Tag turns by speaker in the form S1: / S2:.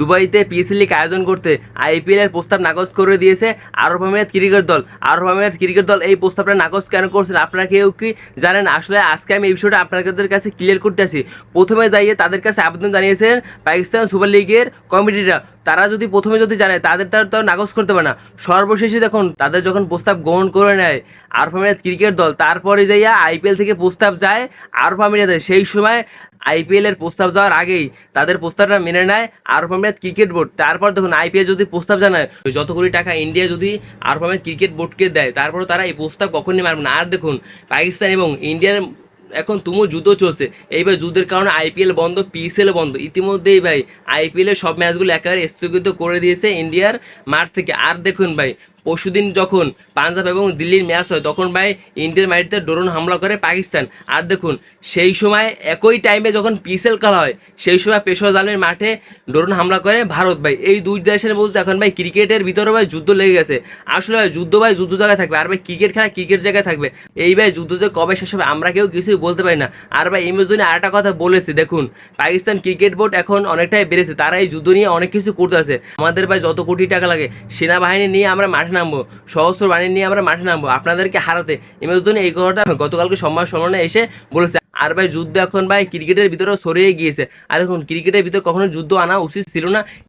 S1: দুবাইতে PSL league আয়োজন করতে আইপিএলের প্রস্তাব নাকচ করে দিয়েছে আরব আমিরাত ক্রিকেট দল। আরব আমিরাত ক্রিকেট দল এই প্রস্তাবটা নাকচ কেন করছেন? আপনারা কেউ কি জানেন? আসলে আজকে আমি এই বিষয়টা আপনাদের কাছে ক্লিয়ার করতে আসি। প্রথমে যাইয়ে তাদের কাছে আবেদন জানিয়েছেন পাকিস্তান সুপার লিগের কমিটিরা। তারা যদি প্রথমে যদি জানে, তাদের তার তো নাকচ করতে পারে না। সর্বশেষে দেখুন, তাদের যখন প্রস্তাব গ্রহণ করে নেয় আমিরাত ক্রিকেট দল, তারপরে যাইয়া আইপিএল থেকে প্রস্তাব যায় আমিরাতে সেই সময় আইপিএল এর প্রস্তাব যাওয়ার আগেই তাদের প্রস্তাবটা মেনে নেয় আমিরাত ক্রিকেট বোর্ড। তারপর দেখুন, আইপিএল যদি প্রস্তাব জানায়, যত কোটি টাকা ইন্ডিয়া যদি আমিরাত ক্রিকেট বোর্ডকে দেয় তারপর তারা এই প্রস্তাব কখনই মারবে না। আর দেখুন, পাকিস্তান এবং ইন্ডিয়ার এখন তুমুল যুদ্ধ চলছে। এইবার যুদ্ধের কারণে আইপিএল বন্ধ, পিএসএল বন্ধ। ইতিমধ্যেই ভাই, আইপিএলের সব ম্যাচগুলো একেবারে স্থগিত করে দিয়েছে ইন্ডিয়ার মাঠ থেকে। আর দেখুন ভাই পরশুদিন যখন পাঞ্জাব এবং দিল্লির ম্যাচ হয়, তখন ভাই ইন্ডিয়ার মাটিতে ড্রোন হামলা করে পাকিস্তান। আর দেখুন, সেই সময় একই টাইমে যখন পিএসএল খেলা হয়, সেই সময় পেশোয়া জালের মাঠে ড্রোন হামলা করে ভারত ভাই। এই দুই দেশের মধ্যে এখন ভাই ক্রিকেটের ভিতরে ভাই যুদ্ধ লেগে গেছে। আসলে ভাই যুদ্ধ ভাই যুদ্ধ জায়গায় থাকবে। আর ভাই ক্রিকেট খেলা ক্রিকেট জায়গায় থাকবে। এই ভাই যুদ্ধ যে কবে শেষ হবে, আমরা কেউ কিছুই বলতে পারি না। আর ভাই এম এস ধোনি আরেকটা কথা বলেছে, দেখুন, পাকিস্তান ক্রিকেট বোর্ড এখন অনেকটাই বেড়েছে। তারা এই যুদ্ধ নিয়ে অনেক কিছু করতে আছে। আমাদের ভাই যত কোটি টাকা লাগে, সেনাবাহিনী নিয়ে আমরা মাঠে নামবো। সহস্র বাণী নিয়ে আমরা মাঠে নামবো। আপনাদেরকে হারাতে এমএস ধোনি এই কথাটা গতকালকে সম্মান সম্মানে এসে বলেছে। আর ভাই, যুদ্ধ এখন ভাই, ক্রিকেটের ভিতরে সরিয়ে গিয়েছে। আর দেখুন, ক্রিকেটের ভিতরে কখনো যুদ্ধ আনা উচিত ছিল না।